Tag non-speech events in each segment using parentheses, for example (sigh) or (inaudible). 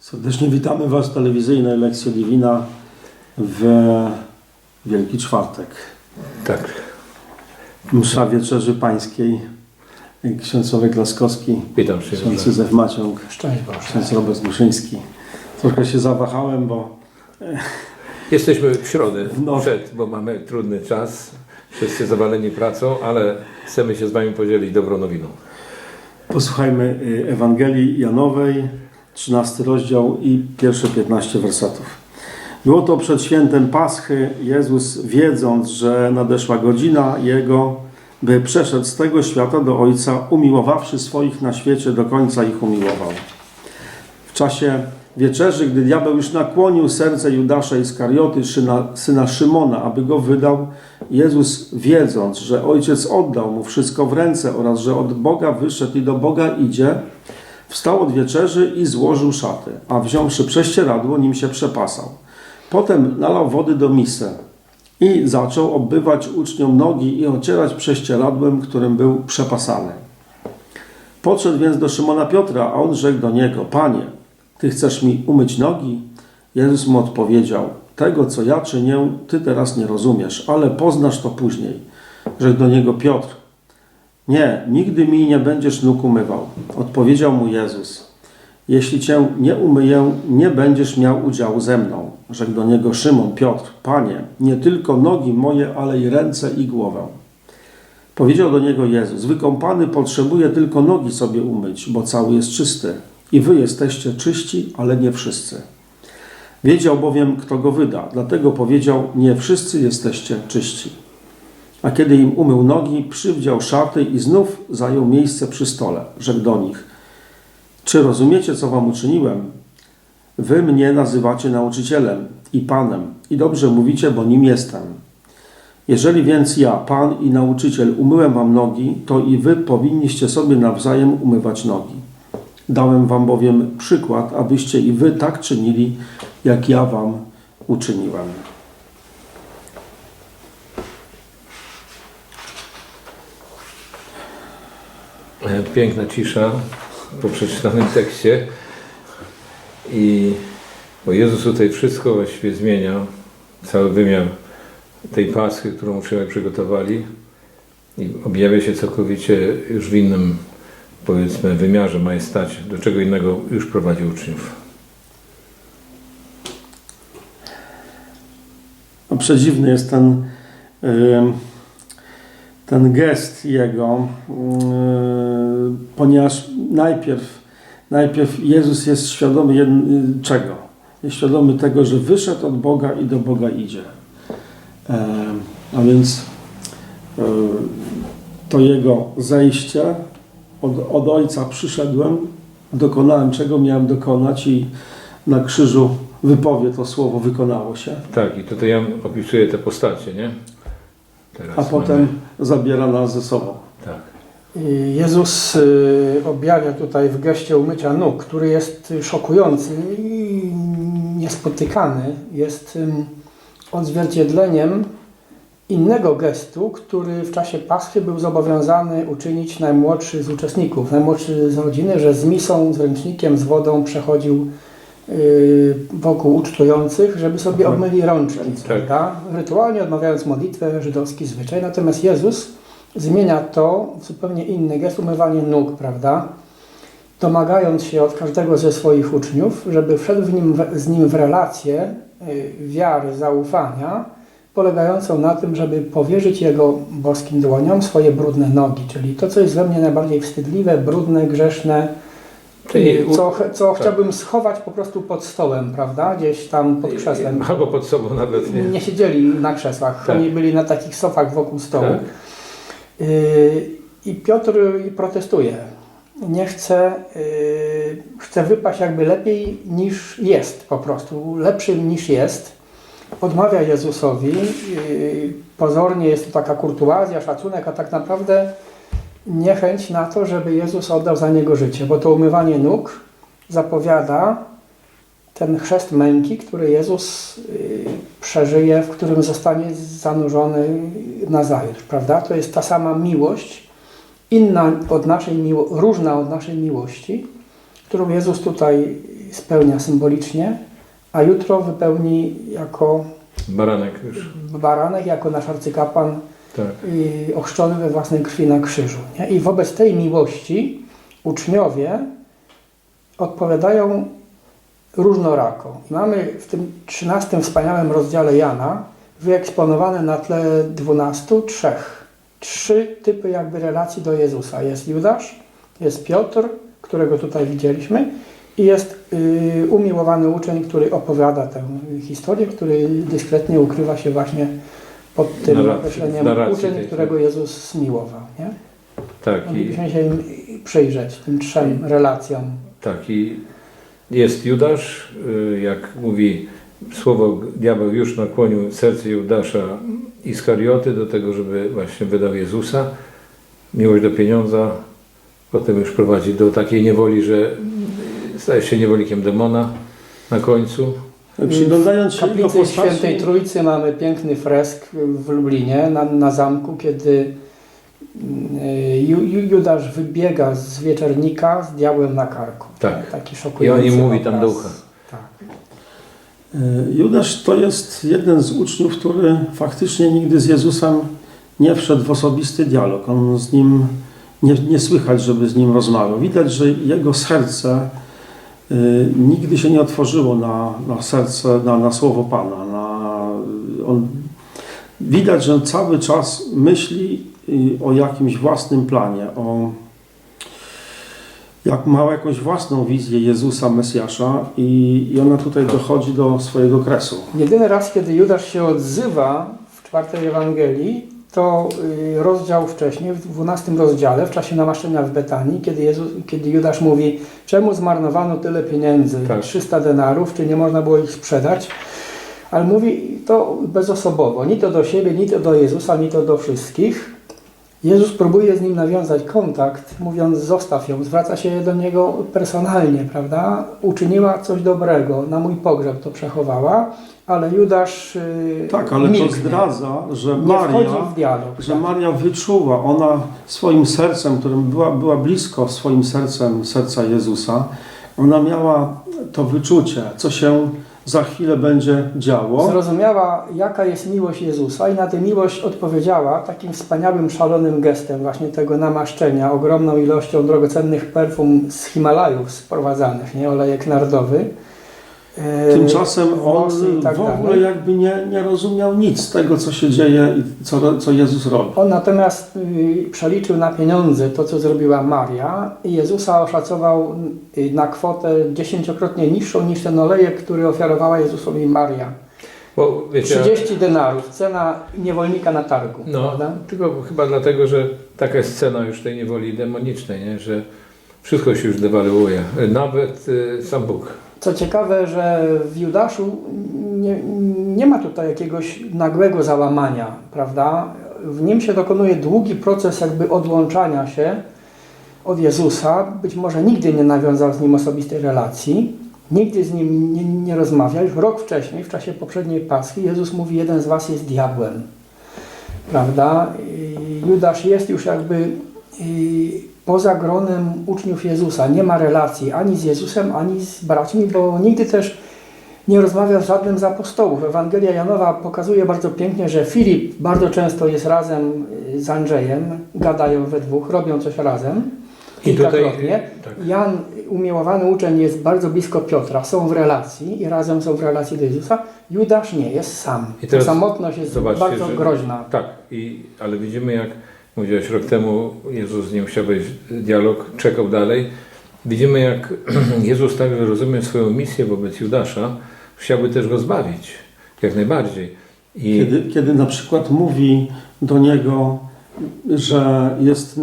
Serdecznie witamy Was w telewizyjnej Lekcji Divina w Wielki Czwartek. Tak. Msza Wieczerzy Pańskiej. Ksiądz Sławek Laskowski, Witam ksiądz przyjaciół. Józef Maciąg, Szczęść Boże. ksiądz Robert Muszyński. Troszkę się zawahałem, bo (laughs) Jesteśmy w środę No. przed, bo mamy trudny czas. Wszyscy zawaleni pracą, ale chcemy się z Wami podzielić dobrą nowiną. posłuchajmy y, Ewangelii Janowej, 13 rozdział i pierwsze 15 wersetów. Było to przed świętem Paschy. Jezus, wiedząc, że nadeszła godzina Jego, by przeszedł z tego świata do Ojca, umiłowawszy swoich na świecie, do końca ich umiłował. W czasie wieczerzy, gdy diabeł już nakłonił serce Judasza Iskarioty, syna, syna Szymona, aby go wydał, Jezus, wiedząc, że Ojciec oddał mu wszystko w ręce oraz że od Boga wyszedł i do Boga idzie, wstał od wieczerzy i złożył szaty, a wziąwszy prześcieradło, nim się przepasał. Potem nalał wody do misy i zaczął obbywać uczniom nogi i ocierać prześcieradłem, którym był przepasany. Podszedł więc do Szymona Piotra, a on rzekł do niego: Panie, ty chcesz mi umyć nogi? Jezus mu odpowiedział: Tego, co ja czynię, ty teraz nie rozumiesz, ale poznasz to później. Rzekł do niego Piotr: Nie, nigdy mi nie będziesz nóg umywał. Odpowiedział mu Jezus: Jeśli cię nie umyję, nie będziesz miał udziału ze mną. Rzekł do niego Szymon Piotr: Panie, nie tylko nogi moje, ale i ręce i głowę. Powiedział do niego Jezus: Wykąpany potrzebuje tylko nogi sobie umyć, bo cały jest czysty. I wy jesteście czyści, ale nie wszyscy. Wiedział bowiem, kto go wyda, dlatego powiedział: Nie wszyscy jesteście czyści. A kiedy im umył nogi, przywdział szaty i znów zajął miejsce przy stole. Rzekł do nich: Czy rozumiecie, co wam uczyniłem? Wy mnie nazywacie nauczycielem i panem, i dobrze mówicie, bo nim jestem. Jeżeli więc ja, Pan i nauczyciel, umyłem wam nogi, to i wy powinniście sobie nawzajem umywać nogi. Dałem wam bowiem przykład, abyście i wy tak czynili, jak ja wam uczyniłem. Piękna cisza po przeczytanym tekście. I bo Jezus tutaj wszystko właściwie zmienia, cały wymiar tej paschy, którą uczniowie przygotowali i objawia się całkowicie już w innym, powiedzmy, wymiarze, majestacie, do czego innego już prowadzi uczniów. No, przedziwny jest ten, ym, ten gest jego, yy, ponieważ najpierw, najpierw Jezus jest świadomy jedn- czego? Jest świadomy tego, że wyszedł od Boga i do Boga idzie. Ym, a więc yy, to jego zejście od, od Ojca przyszedłem, dokonałem czego miałem dokonać i na krzyżu wypowie to słowo, wykonało się. Tak, i tutaj ja opisuję te postacie, nie? Teraz a mamy- potem zabiera nas ze sobą. Tak. I Jezus y, objawia tutaj w geście umycia nóg, który jest szokujący i niespotykany. Jest odzwierciedleniem innego gestu, który w czasie Paschy był zobowiązany uczynić najmłodszy z uczestników, najmłodszy z rodziny, że z misą, z ręcznikiem, z wodą przechodził wokół ucztujących, żeby sobie Tak. obmyli rączki, Tak. prawda? Rytualnie odmawiając modlitwę, żydowski zwyczaj. Natomiast Jezus zmienia to w zupełnie inny gest, umywanie nóg, prawda? Domagając się od każdego ze swoich uczniów, żeby wszedł w nim, z nim w relację y, wiary, zaufania, polegającą na tym, żeby powierzyć Jego boskim dłoniom swoje brudne nogi, czyli to, co jest we mnie najbardziej wstydliwe, brudne, grzeszne, Czyli co, co tak. chciałbym schować po prostu pod stołem, prawda? Gdzieś tam pod krzesłem. Albo pod sobą nawet, nie? Nie siedzieli na krzesłach, Tak. oni byli na takich sofach wokół stołu. Tak. Yy, I Piotr protestuje. Nie chce, yy, chce wypaść jakby lepiej niż jest po prostu, lepszym niż jest. Odmawia Jezusowi. Yy, pozornie jest to taka kurtuazja, szacunek, a tak naprawdę niechęć na to, żeby Jezus oddał za niego życie, bo to umywanie nóg zapowiada ten chrzest męki, który Jezus y, przeżyje, w którym zostanie zanurzony na zajutrz, prawda? To jest ta sama miłość, inna od naszej miło- różna od naszej miłości, którą Jezus tutaj spełnia symbolicznie, a jutro wypełni jako Baranek już. baranek, jako nasz arcykapłan Tak. ochrzczony we własnej krwi na krzyżu. Nie? I wobec tej miłości uczniowie odpowiadają różnorako. Mamy w tym 13 wspaniałym rozdziale Jana wyeksponowane na tle 12 trzech. Trzy typy jakby relacji do Jezusa. Jest Judasz, jest Piotr, którego tutaj widzieliśmy i jest y, umiłowany uczeń, który opowiada tę historię, który dyskretnie ukrywa się właśnie pod tym Narracji- określeniem narracji uczeń, tej, którego Jezus zmiłował. Nie? Tak i, Moglibyśmy się im przyjrzeć, tym trzem relacjom. tak i jest Judasz, y, jak mówi słowo, diabeł już nakłonił serce Judasza Iskarioty do tego, żeby właśnie wydał Jezusa. Miłość do pieniądza, potem już prowadzi do takiej niewoli, że staje się niewolnikiem demona na końcu. Przyglądając się jego kaplicy postaci, Świętej Trójcy mamy piękny fresk w Lublinie na, na zamku, kiedy Ju, Ju- Judasz wybiega z wieczernika z diabłem na karku. Tak. Taki I szokujący on im mówi tam ducha. Tak. y, Judasz to jest jeden z uczniów, który faktycznie nigdy z Jezusem nie wszedł w osobisty dialog. On z nim, nie, nie słychać, żeby z nim rozmawiał. Widać, że jego serce nigdy się nie otworzyło na, na serce, na, na słowo Pana. Na, on, widać, że cały czas myśli y, o jakimś własnym planie, o jak ma jakąś własną wizję Jezusa, Mesjasza i, i ona tutaj dochodzi do swojego kresu. Jedyny raz, kiedy Judasz się odzywa w czwartej Ewangelii, to y, rozdział wcześniej, w 12 rozdziale, w czasie namaszczenia w Betanii, kiedy, Jezus, kiedy Judasz mówi, czemu zmarnowano tyle pieniędzy, Tak. 300 denarów, czy nie można było ich sprzedać? Ale mówi to bezosobowo, ni to do siebie, ni to do Jezusa, ni to do wszystkich. Jezus próbuje z nim nawiązać kontakt, mówiąc zostaw ją, zwraca się do niego personalnie, prawda? Uczyniła coś dobrego, na mój pogrzeb to przechowała, ale Judasz yy, Tak, ale to milknie. zdradza, że Maria, w dialog. że tak. Maria wyczuła, ona swoim sercem, którym była, była blisko swoim sercem serca Jezusa, ona miała to wyczucie, co się za chwilę będzie działo. Zrozumiała, jaka jest miłość Jezusa i na tę miłość odpowiedziała takim wspaniałym, szalonym gestem właśnie tego namaszczenia, ogromną ilością drogocennych perfum z Himalajów sprowadzanych, nie? olejek nardowy. E, Tymczasem on tak w ogóle dalej. jakby nie, nie rozumiał nic z tego, co się dzieje i co, co Jezus robi. On natomiast y, przeliczył na pieniądze to, co zrobiła Maria i Jezusa oszacował y, na kwotę dziesięciokrotnie niższą niż ten olejek, który ofiarowała Jezusowi Maria. Bo wiecie, 30 denarów, cena niewolnika na targu. No, prawda? tylko chyba dlatego, że taka jest cena już tej niewoli demonicznej, nie? że wszystko się już dewaluuje, nawet y, sam Bóg. Co ciekawe, że w Judaszu nie, nie ma tutaj jakiegoś nagłego załamania, prawda? W nim się dokonuje długi proces jakby odłączania się od Jezusa. Być może nigdy nie nawiązał z nim osobistej relacji, nigdy z nim nie, nie rozmawiał. Już rok wcześniej, w czasie poprzedniej Paschy, Jezus mówi, jeden z was jest diabłem, prawda? I Judasz jest już jakby poza gronem uczniów Jezusa. Nie ma relacji ani z Jezusem, ani z braćmi, bo nigdy też nie rozmawia z żadnym z apostołów. Ewangelia Janowa pokazuje bardzo pięknie, że Filip bardzo często jest razem y, z Andrzejem, gadają we dwóch, robią coś razem. I tutaj, Kilkakrotnie. tak. Jan, umiłowany uczeń, jest bardzo blisko Piotra, są w relacji i razem są w relacji do Jezusa. Judasz nie, jest sam. I teraz Ta samotność jest bardzo groźna. Tak, i, ale widzimy jak mówiłeś rok temu, Jezus z nim chciał w dialog, czekał dalej. Widzimy jak (clears throat) Jezus także rozumie swoją misję wobec Judasza, chciałby też go zbawić, jak najbardziej. I Kiedy, kiedy na przykład mówi do niego, że jest, y,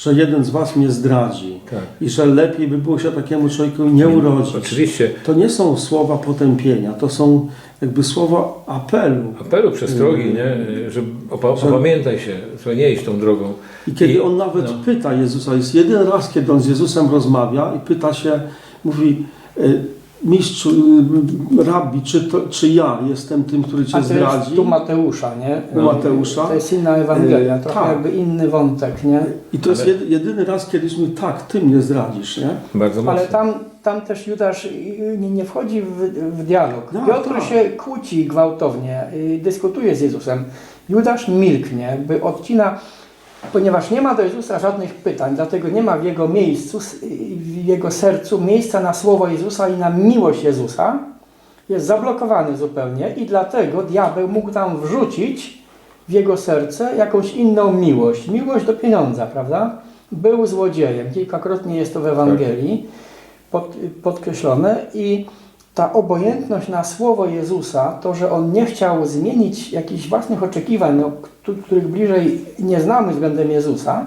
że jeden z was mnie zdradzi tak. i że lepiej by było się takiemu człowiekowi nie urodzić. Oczywiście To nie są słowa potępienia, to są jakby słowa apelu. apelu, przestrogi, Mm. nie? że opa- Że- opamiętaj się, że nie iść tą drogą. I kiedy I- on nawet no. pyta Jezusa, jest jeden raz, kiedy on z Jezusem rozmawia i pyta się, mówi, y, mistrzu, y, rabbi, czy, to, czy ja jestem tym, który cię A to jest zdradzi? tu Mateusza, nie? U Mateusza. To jest inna Ewangelia, Yy, trochę tak. jakby inny wątek, nie? I to jest Ale- jedyny raz, kiedy mówi, tak, ty mnie zdradzisz, nie? Bardzo mocno. Ale tam tam też Judasz y, nie, nie wchodzi w, w dialog. No, Piotr tak. się kłóci gwałtownie, y, dyskutuje z Jezusem. Judasz milknie, by odcina, ponieważ nie ma do Jezusa żadnych pytań, dlatego nie ma w jego miejscu, w jego sercu miejsca na słowo Jezusa i na miłość Jezusa. Jest zablokowany zupełnie i dlatego diabeł mógł tam wrzucić w jego serce jakąś inną miłość. Miłość do pieniądza, prawda? Był złodziejem. Kilkakrotnie jest to w Ewangelii pod, podkreślone i ta obojętność na słowo Jezusa, to, że on nie chciał zmienić jakichś własnych oczekiwań, no, któ- których bliżej nie znamy względem Jezusa,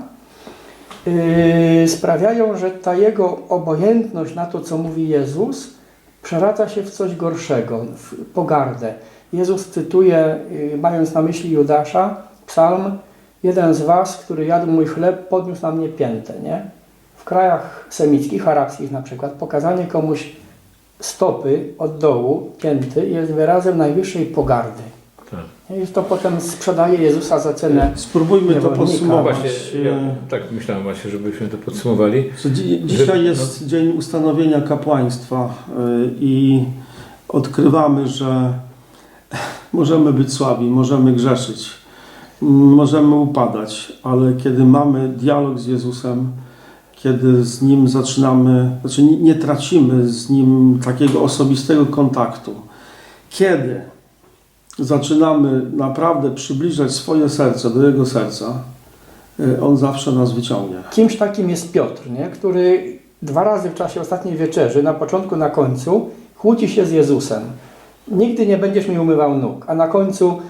yy, sprawiają, że ta jego obojętność na to, co mówi Jezus, przeradza się w coś gorszego, w pogardę. Jezus cytuje, yy, mając na myśli Judasza, psalm, jeden z was, który jadł mój chleb, podniósł na mnie piętę, nie? W krajach semickich, arabskich na przykład, pokazanie komuś stopy od dołu, pięty, jest wyrazem najwyższej pogardy. Tak. I to potem sprzedaje Jezusa za cenę. Spróbujmy to. No podsumować. właśnie, ja tak myślałem właśnie, żebyśmy to podsumowali. dzi- Dzisiaj Że- jest dzień ustanowienia kapłaństwa e, i odkrywamy, że (laughs) możemy być słabi, możemy grzeszyć, możemy upadać, ale kiedy mamy dialog z Jezusem, kiedy z Nim zaczynamy, znaczy nie, nie tracimy z Nim takiego osobistego kontaktu, kiedy zaczynamy naprawdę przybliżać swoje serce do Jego serca, e, On zawsze nas wyciągnie. Kimś takim jest Piotr, nie? który dwa razy w czasie ostatniej wieczerzy, na początku, na końcu, kłóci się z Jezusem. Nigdy nie będziesz mi umywał nóg. A na końcu,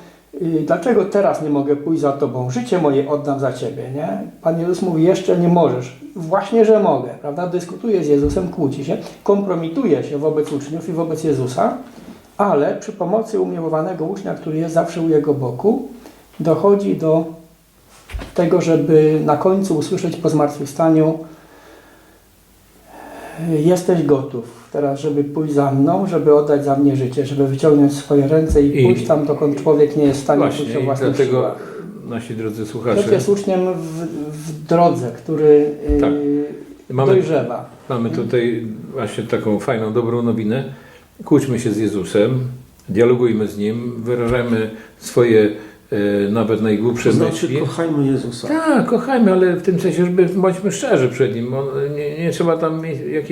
dlaczego teraz nie mogę pójść za Tobą? Życie moje oddam za Ciebie. Nie? Pan Jezus mówi, jeszcze nie możesz. Właśnie, że mogę. Prawda? Dyskutuje z Jezusem, kłóci się, kompromituje się wobec uczniów i wobec Jezusa, ale przy pomocy umiłowanego ucznia, który jest zawsze u jego boku, dochodzi do tego, żeby na końcu usłyszeć po zmartwychwstaniu jesteś gotów teraz, żeby pójść za mną, żeby oddać za mnie życie, żeby wyciągnąć swoje ręce i, I- pójść tam, dokąd człowiek nie jest w stanie Właśnie, pójść o własnych dlatego siłach. nasi drodzy Piotr słuchacze, jest uczniem w, w drodze, który Tak. yy, mamy, dojrzewa. mamy tutaj właśnie taką fajną, dobrą nowinę. Kłóćmy się z Jezusem, dialogujmy z Nim, wyrażajmy swoje e, nawet najgłupsze To znaczy, myśli. kochajmy Jezusa. Tak, kochajmy, ale w tym sensie, żeby bądźmy szczerzy przed Nim. On, nie, nie trzeba tam e,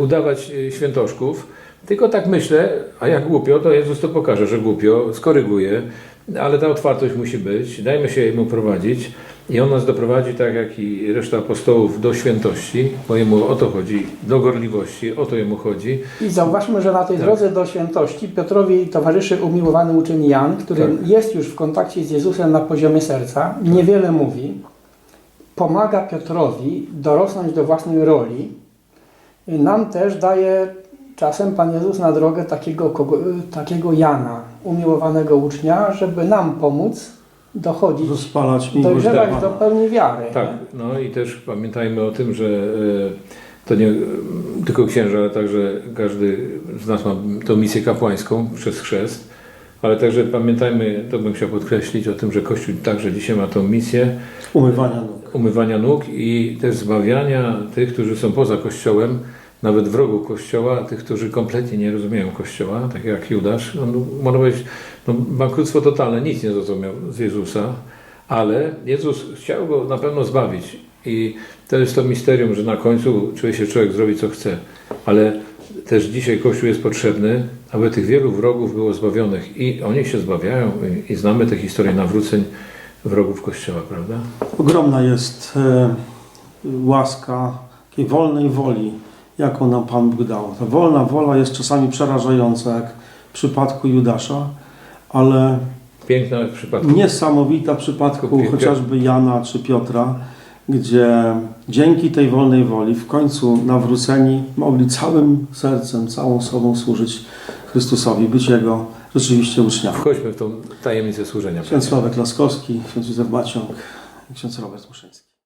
udawać e, świętoszków. Tylko tak myślę, a jak głupio, to Jezus to pokaże, że głupio, skoryguje, ale ta otwartość musi być. Dajmy się Jemu prowadzić i On nas doprowadzi, tak jak i reszta apostołów, do świętości, bo Jemu o to chodzi, do gorliwości, o to Jemu chodzi. I zauważmy, że na tej Tak. drodze do świętości Piotrowi towarzyszy umiłowany uczeń Jan, który Tak. jest już w kontakcie z Jezusem na poziomie serca, niewiele mówi, pomaga Piotrowi dorosnąć do własnej roli. I Nam też daje czasem Pan Jezus na drogę takiego, kogo, takiego Jana, umiłowanego ucznia, żeby nam pomóc dochodzić, Rozpalać dojrzewać do pełni wiary. Tak, no i też pamiętajmy o tym, że e, to nie e, tylko księża, ale także każdy z nas ma tą misję kapłańską przez chrzest, ale także pamiętajmy, to bym chciał podkreślić o tym, że Kościół także dzisiaj ma tą misję Umywania nóg. umywania nóg i też zbawiania tych, którzy są poza Kościołem, nawet wrogów Kościoła, tych, którzy kompletnie nie rozumieją Kościoła, tak jak Judasz. On, można powiedzieć, no, bankructwo totalne, nic nie zrozumiał z Jezusa, ale Jezus chciał go na pewno zbawić. I to jest to misterium, że na końcu czuje się człowiek zrobi co chce, ale też dzisiaj Kościół jest potrzebny, aby tych wielu wrogów było zbawionych i oni się zbawiają i, i znamy te historie nawróceń wrogów Kościoła, prawda? Ogromna jest e, łaska takiej wolnej woli, jaką nam Pan Bóg dał. Ta wolna wola jest czasami przerażająca, jak w przypadku Judasza, ale Piękna w przypadku niesamowita w przypadku chociażby Jana czy Piotra, gdzie dzięki tej wolnej woli w końcu nawróceni mogli całym sercem, całą sobą służyć Chrystusowi, być Jego rzeczywiście uczniami. Wchodźmy w tą tajemnicę służenia. Ksiądz Sławek Laskowski, ksiądz Józef Maciąg ksiądz Robert Muszyński.